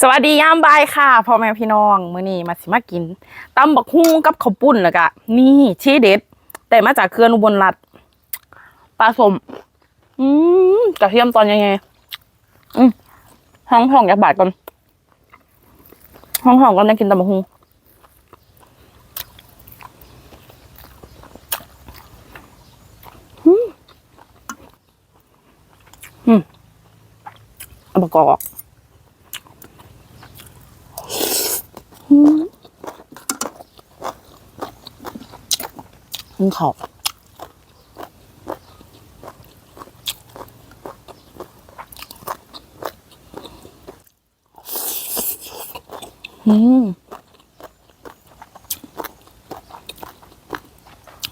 สวัสดียามบ่ายค่ะพ่อแม่พี่น้องมื้อนี้มาสิมากินตำบักฮุ่งกับข้าวปุ้นแล้วก็นี่ชี้เด็ด แต่มาจากเครืออุบลรัฐปลาสม อืมกระเทียมตอนยังไง อืมห้องห้องอยากบาดก่อนห้องห้องก่อนจะกินตำบักฮุ่งอืมอืมเอาประกอบ ขึ้นเขาอืม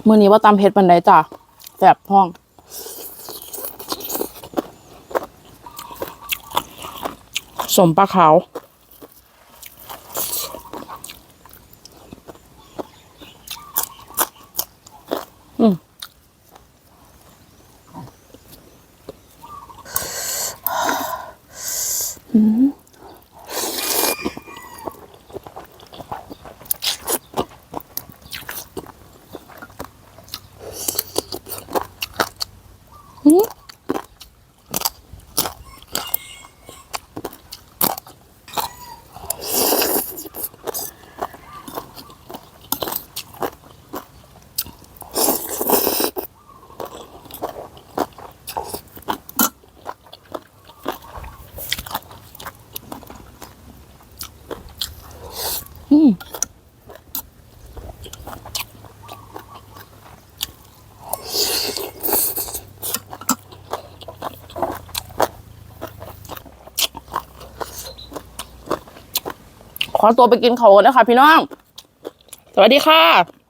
มือนี้ว่าตำเพชรปันไดจ้ะแสบท้องสมปลาขาว 응. 음. 응? ขอตัวไปกินเขาก่อนนะคะพี่น้อง สวัสดีค่ะ